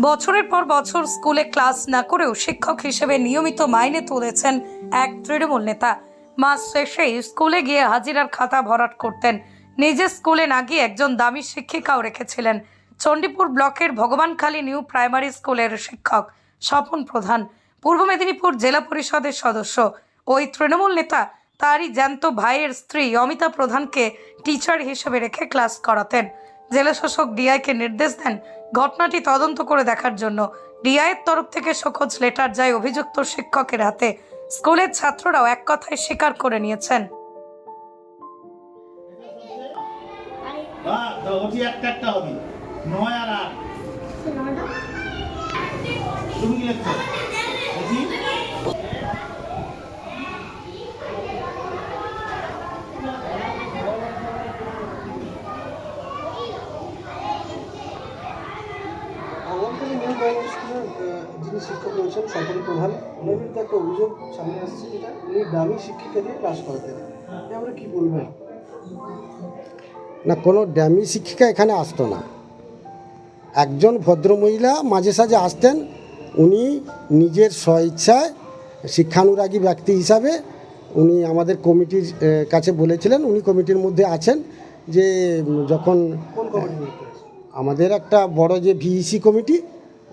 বছরের পর বছর স্কুলে ক্লাস না করেও শিক্ষক হিসেবে নিয়মিত মাইনে তুলেছেন এক তৃণমূল নেতা। মাস শেষেই স্কুলে গিয়ে হাজিরার খাতা ভরাট করতেন। নিজে স্কুলে না গিয়ে একজন দামি শিক্ষিকাও রেখেছিলেন। চণ্ডীপুর ব্লকের ভগবানখালী নিউ প্রাইমারি স্কুলের শিক্ষক স্বপন প্রধান, পূর্ব মেদিনীপুর জেলা পরিষদের সদস্য। ওই তৃণমূল নেতা তারই জ্যান্ত ভাইয়ের স্ত্রী অমিতা প্রধানকে টিচার হিসেবে রেখে ক্লাস করাতেন। জেলা শাসক ডিআইকে নির্দেশ দেন ঘটনাটি তদন্ত করে দেখার জন্য। ডিআইয়ের তরফ থেকে শোকজ লেটার যায় অভিযুক্ত শিক্ষকের হাতে। স্কুলের ছাত্ররাও এক কথায় স্বীকার করে নিয়েছেন। তুমি কি লিখছো দেখি ভগবানখালী নিউ প্রাইমারি স্কুলের আহ, যিনি রয়েছেন স্বপন প্রধান ওনার বিরুদ্ধে একটা অভিযোগ সামনে আসছে যেটা উনি দামি শিক্ষিকা দিয়ে ক্লাস করাতেন। আমরা কি বলবেন না কোনো ড্যামি শিক্ষিকা এখানে আসতো না। একজন ভদ্রমহিলা মাঝে সাঝে আসতেন উনি নিজের স্বইচ্ছায় শিক্ষানুরাগী ব্যক্তি হিসাবে উনি আমাদের কমিটির কাছে বলেছিলেন উনি কমিটির মধ্যে আছেন যে যখন আমাদের একটা বড় যে ভিইসি কমিটি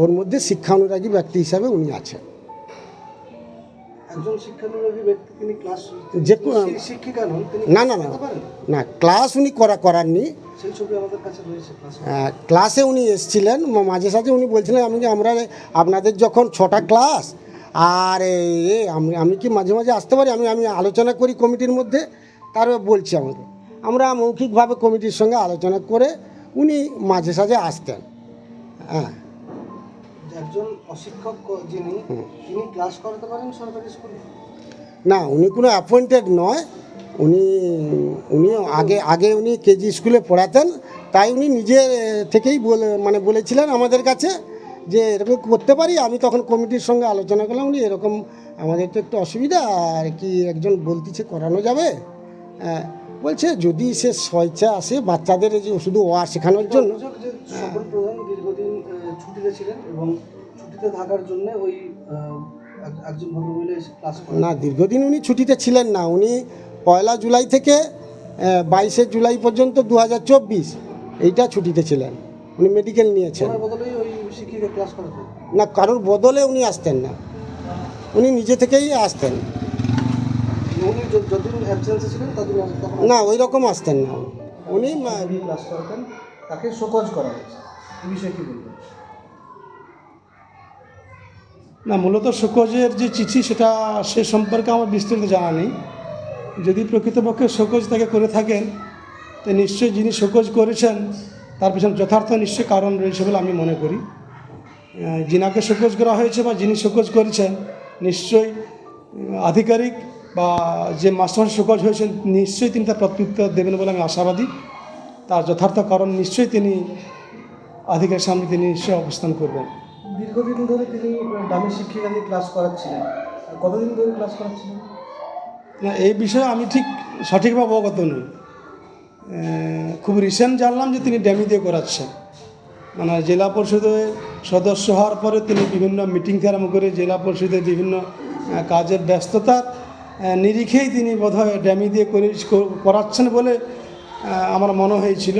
ওর মধ্যে শিক্ষানুরাগী ব্যক্তি হিসাবে উনি আছেন। একজন শিক্ষানুরাগী ব্যক্তি তিনি ক্লাস যে শিক্ষিকা নন না না না না ক্লাস উনি করা করাননি। সেই ছবি আমাদের কাছে রয়েছে ক্লাসে উনি এসছিলেন মাঝে সাঝে উনি বলছিলেন আমি আমরা আপনাদের যখন ছটা ক্লাস আর এ, আমি আমি কি মাঝে মাঝে আসতে পারি? আমি আমি আলোচনা করি কমিটির মধ্যে? তার বলছি আমাকে। আমরা মৌখিকভাবে কমিটির সঙ্গে আলোচনা করে উনি মাঝে সাঝে আসতেন। হ্যাঁ একজন অশিক্ষক যিনি তিনি ক্লাস করাতে পারেন সরকারি স্কুলে না উনি কোনো অ্যাপয়েন্টেড নয়। উনি উনি আগে আগে উনি কেজি স্কুলে পড়াতেন। তাই উনি নিজে থেকেই বলে মানে বলেছিলেন আমাদের কাছে যে এরকম করতে পারি। আমি তখন কমিটির সঙ্গে আলোচনা করলাম উনি এরকম আমাদের তো একটু অসুবিধা আর কি একজন বলতেছে করানো যাবে। হ্যাঁ, বলছে যদি সে স্বেচ্ছা আসে বাচ্চাদের যে শুধু ওয়া শেখানোর জন্য। প্রধান দীর্ঘদিন ছুটিতে ছিলেন এবং ছুটিতে থাকার জন্য ওই একজন ভদ্রমহিলা ক্লাস না দীর্ঘদিন উনি ছুটিতে ছিলেন না। উনি পয়লা জুলাই থেকে বাইশে জুলাই পর্যন্ত দু হাজার চব্বিশ এইটা ছুটিতে ছিলেন। উনি মেডিকেল নিয়েছেন। না কারোর বদলে উনি আসতেন না। উনি নিজে থেকেই আসতেন। উনি যতদিন অ্যাবসেন্সে ছিলেন ততদিন না ওই রকম আসতেন না। উনি ক্লাস করাতেন তাকে শোকজ করা হয়েছে। এই বিষয়ে কি বলবেন? না মূলত শোকজের যে চিঠি সেটা সে সম্পর্কে আমার বিস্তারিত জানা নেই। যদি প্রকৃতপক্ষে শোকজ তাকে করে থাকেন তো নিশ্চয়ই যিনি শোকজ করেছেন তার পিছনে যথার্থ নিশ্চয়ই কারণ রয়েছে বলে আমি মনে করি। যিনাকে শোকজ করা হয়েছে বা যিনি শোকজ করেছেন নিশ্চয়ই আধিকারিক বা যে মাস্টার শোকজ হয়েছেন নিশ্চয়ই তিনি তার প্রত্যুত্তর দেবেন বলে আমি আশাবাদী। তার যথার্থ কারণ নিশ্চয়ই তিনি আধিকার সামনে তিনি নিশ্চয়ই অবস্থান করবেন। দীর্ঘদিন ধরে তিনি দামি শিক্ষিকা দিয়ে ক্লাস করাচ্ছিলেন। কতদিন ধরে ক্লাস করাচ্ছিলেন? না এই বিষয়ে আমি ঠিক সঠিকভাবে অবগত নই। খুব রিসেন্ট জানলাম যে তিনি ড্যামি দিয়ে করাচ্ছেন। মানে জেলা পরিষদের সদস্য হওয়ার পরে তিনি বিভিন্ন মিটিং থেকে আরম্ভ করে জেলা পরিষদের বিভিন্ন কাজের ব্যস্ততার নিরিখেই তিনি বোধহয় ড্যামি দিয়ে করে করাচ্ছেন বলে আমার মনে হয়েছিল।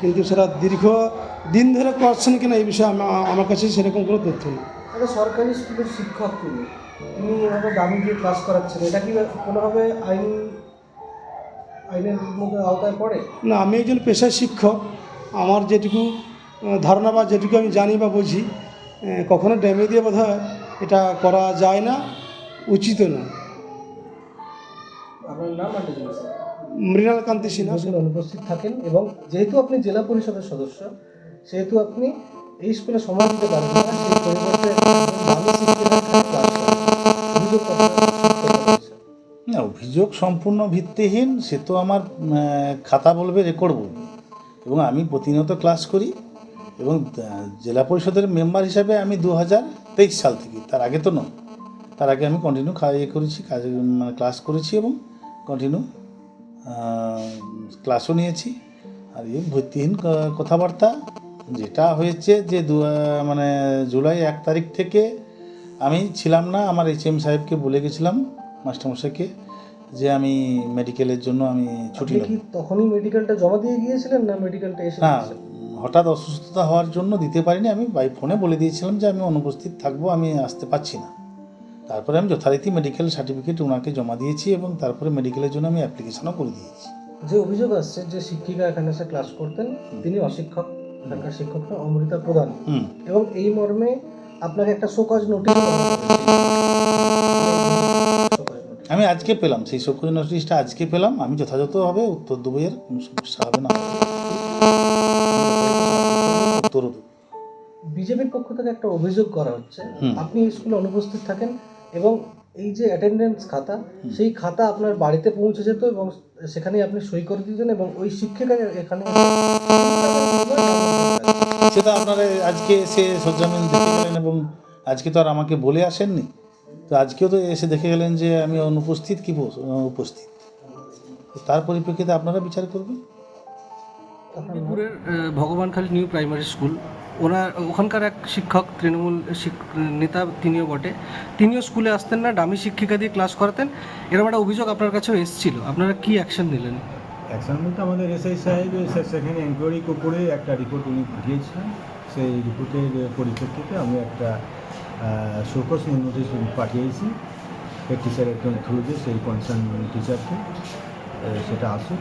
কিন্তু সেটা দীর্ঘ দিন ধরে করাচ্ছেন কিনা এই বিষয়ে আমার কাছে সেরকম কোনো তথ্য নেই। একটা সরকারি স্কুলের শিক্ষক তিনি তিনি এভাবে দামি দিয়ে ক্লাস করাচ্ছেন এটা কি কোনোভাবে আইন আইনের মধ্যে আওতায় পড়ে? না আমি একজন পেশায় শিক্ষক। আমার যেটুকু ধারণা বা যেটুকু আমি জানি বা বুঝি কখনো ড্যামে দিয়ে বোধ এটা করা যায় না। উচিত না। মৃণাল কান্তি সিনহা। অনুপস্থিত থাকেন এবং যেহেতু আপনি জেলা পরিষদের সদস্য সেহেতু আপনি এই স্কুলে সময় দিতে পারেন না সেই পরিবর্তে না। অভিযোগ সম্পূর্ণ ভিত্তিহীন সে তো আমার খাতা বলবে রেকর্ড বলবে এবং আমি প্রতিনিয়ত ক্লাস করি এবং জেলা পরিষদের মেম্বার হিসাবে আমি দু হাজার তেইশ সাল থেকে তার আগে তো নয়। তার আগে আমি কন্টিনিউ ইয়ে করেছি কাজ মানে ক্লাস করেছি এবং কন্টিনিউ ক্লাসও নিয়েছি। আর এই ভিত্তিহীন কথাবার্তা যেটা হয়েছে যে দু মানে জুলাই এক তারিখ থেকে আমি ছিলাম না আমার এইচ এম সাহেবকে বলে গেছিলাম মাস্টারমশাইকে যে আমি মেডিকেলের জন্য আমি ছুটি কি তখনই মেডিকেলটা জমা দিয়ে গিয়েছিলেন না মেডিকেলটা এসে না হঠাৎ অসুস্থতা হওয়ার জন্য দিতে পারিনি আমি বাই ফোনে বলে দিয়েছিলাম যে আমি অনুপস্থিত থাকব আমি আসতে পারছি না। তারপরে আমি যথারীতি মেডিকেল সার্টিফিকেট ওনাকে জমা দিয়েছি এবং তারপরে মেডিকেলের জন্য আমি অ্যাপ্লিকেশনও করে দিয়েছি। যে অভিযোগ আসছে যে শিক্ষিকা এখানে এসে ক্লাস করতেন তিনি অশিক্ষক এখানকার শিক্ষকরা অমৃতা প্রধান। এবং এই মর্মে আপনাকে একটা শোকজ নোটিশ আমি আজকে পেলাম সেই সক্রিয় নোটিশটা আজকে পেলাম। আমি যথাযথভাবে উত্তর দেবো এর কোনো সমস্যা হবে না। উত্তর বিজেপির পক্ষ থেকে একটা অভিযোগ করা হচ্ছে। আপনি স্কুলে অনুপস্থিত থাকেন এবং এই যে অ্যাটেন্ডেন্স খাতা সেই খাতা আপনার বাড়িতে পৌঁছে যেত এবং সেখানেই আপনি সই করে দিতেন এবং ওই শিক্ষিকা এখানে সেটা আপনারা আজকে এসে সজ্জামিন দেখে গেলেন এবং আজকে তো আর আমাকে বলে আসেননি। তো আজকেও তো এসে দেখে গেলেন যে আমি অনুপস্থিত কি উপস্থিত। তো তার পরিপ্রেক্ষিতে আপনারা বিচার করবেন? মেদিনীপুরের ভগবানখালী নিউ প্রাইমারি স্কুল। ওনার ওখানকার এক শিক্ষক, তৃণমূল নেতা তিনিও বটে। তিনিও স্কুলে আসতেন না ডামি শিক্ষিকা দিয়ে ক্লাস করাতেন। এরকম একটা অভিযোগ আপনার কাছেও এসেছিল। আপনারা কি অ্যাকশন নিলেন? অ্যাকশন বলতে আমাদের এসআই সাহেব সেখানে এনকোয়ারি করে একটা রিপোর্ট উনি পাঠিয়েছিলেন সেই রিপোর্টের পরিপ্রেক্ষিতে আমি একটা শোকস নোটিশ পাঠিয়েছি। হেড টিচারের থ্রুতে সেই কনসার্ন টিচারকে সেটা আসুক।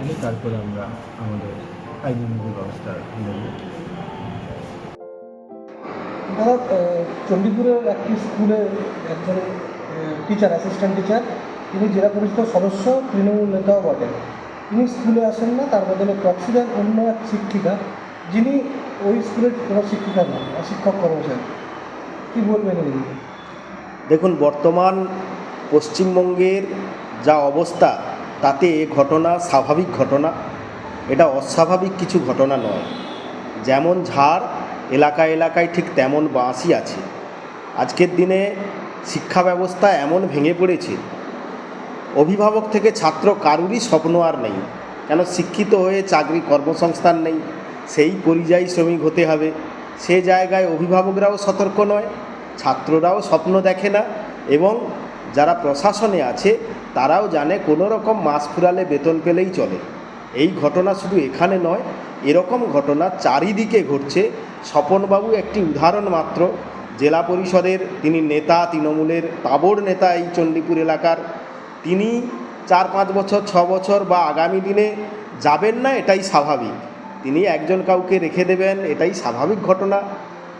এলে তারপরে আমরা আমাদের আইনানুগ ব্যবস্থা নেব। দাদা চণ্ডীপুরের একটি স্কুলে একজন টিচার অ্যাসিস্ট্যান্ট টিচার তিনি জেলা পরিষদের সদস্য, তৃণমূল নেতাও বটেন। তিনি স্কুলে আসেন না, তার বদলে প্রক্সি দেন অন্য এক শিক্ষিকা, যিনি ওই স্কুলের কোনো শিক্ষিকা নন শিক্ষক কর্মচারী। কী বলবেন এই দেখুন, বর্তমান পশ্চিমবঙ্গের যা অবস্থা, তাতে এ ঘটনা স্বাভাবিক ঘটনা। এটা অস্বাভাবিক কিছু ঘটনা নয়। যেমন ঝাড় এলাকা এলাকায় ঠিক তেমন বাঁশই আছে। আজকের দিনে শিক্ষা ব্যবস্থা এমন ভেঙে পড়েছে, অভিভাবক থেকে ছাত্র কারুরই স্বপ্ন আর নেই। কেন শিক্ষিত হয়ে চাকরি কর্মসংস্থান নেই? সেই পরিযায়ী শ্রমিক হতে হবে। সে জায়গায় অভিভাবকরাও সতর্ক নয়, ছাত্ররাও স্বপ্ন দেখে না এবং যারা প্রশাসনে আছে, তারাও জানে কোনো রকম মাস ফুরালে বেতন পেলেই চলে। এই ঘটনা শুধু এখানে নয়, এরকম ঘটনা চারিদিকে ঘটছে স্বপনবাবু একটি উদাহরণ মাত্র। জেলা পরিষদের তিনি নেতা তৃণমূলের তাবড় নেতা এই চণ্ডীপুর এলাকার। তিনি চার পাঁচ বছর ছ বছর বা আগামী দিনে যাবেন না এটাই স্বাভাবিক। তিনি একজন কাউকে রেখে দেবেন এটাই স্বাভাবিক ঘটনা।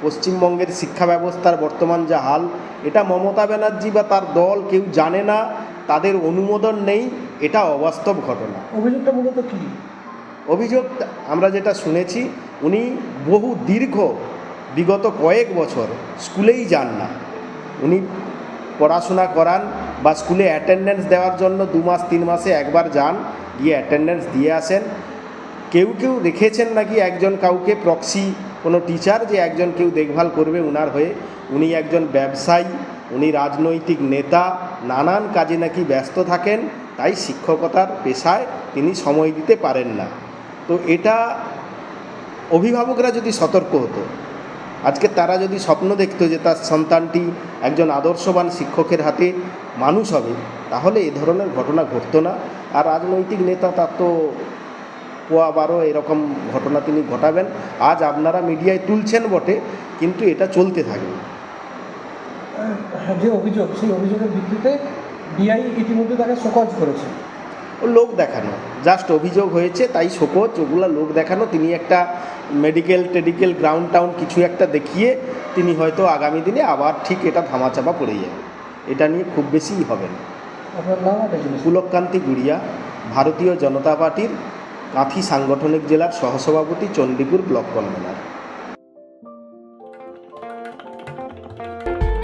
পশ্চিমবঙ্গের শিক্ষা ব্যবস্থার বর্তমান যা হাল এটা মমতা ব্যানার্জি বা তার দল কেউ জানে না তাদের অনুমোদন নেই এটা অবাস্তব ঘটনা। অভিযোগটা মূলত কী? অভিযোগ আমরা যেটা শুনেছি উনি বহু দীর্ঘ, বিগত কয়েক বছর স্কুলেই যান না। উনি পড়াশোনা করান বা স্কুলে অ্যাটেন্ডেন্স দেওয়ার জন্য দু মাস, তিন মাসে একবার যান, গিয়ে অ্যাটেন্ডেন্স দিয়ে আসেন। কেউ কেউ রেখেছেন নাকি একজন কাউকে প্রক্সি কোনো টিচার যে একজন কেউ দেখভাল করবে উনার হয়ে? উনি একজন ব্যবসায়ী, উনি রাজনৈতিক নেতা, নানান কাজে নাকি ব্যস্ত থাকেন, তাই শিক্ষকতার পেশায় তিনি সময় দিতে পারেন না। তো এটা অভিভাবকরা যদি সতর্ক হতো, আজকে তারা যদি স্বপ্ন দেখত যে তার সন্তানটি একজন আদর্শবান শিক্ষকের হাতে মানুষ হবে, তাহলে এ ধরনের ঘটনা ঘটতো না। আর রাজনৈতিক নেতা তার তো পোয়া বারো এরকম ঘটনা তিনি ঘটাবেন। আজ আপনারা মিডিয়ায় তুলছেন বটে, কিন্তু এটা চলতে থাকবে যে অভিযোগ, সেই অভিযোগের ভিত্তিতে ডিআই ইতিমধ্যে তাকে শোকজ করেছে। লোক দেখানো। জাস্ট অভিযোগ হয়েছে তাই শোকজ ওগুলা লোক দেখানো। তিনি একটা মেডিকেল টেডিকেল গ্রাউন্ড টাউন কিছু একটা দেখিয়ে তিনি হয়তো আগামী দিনে আবার ঠিক এটা ধামাচাপা পড়ে যাবে। এটা নিয়ে খুব বেশিই হবে না। পুলককান্তি গুড়িয়া ভারতীয় জনতা পার্টির কাঁথি সাংগঠনিক জেলার সহসভাপতি চণ্ডীপুর ব্লক কনভেনার।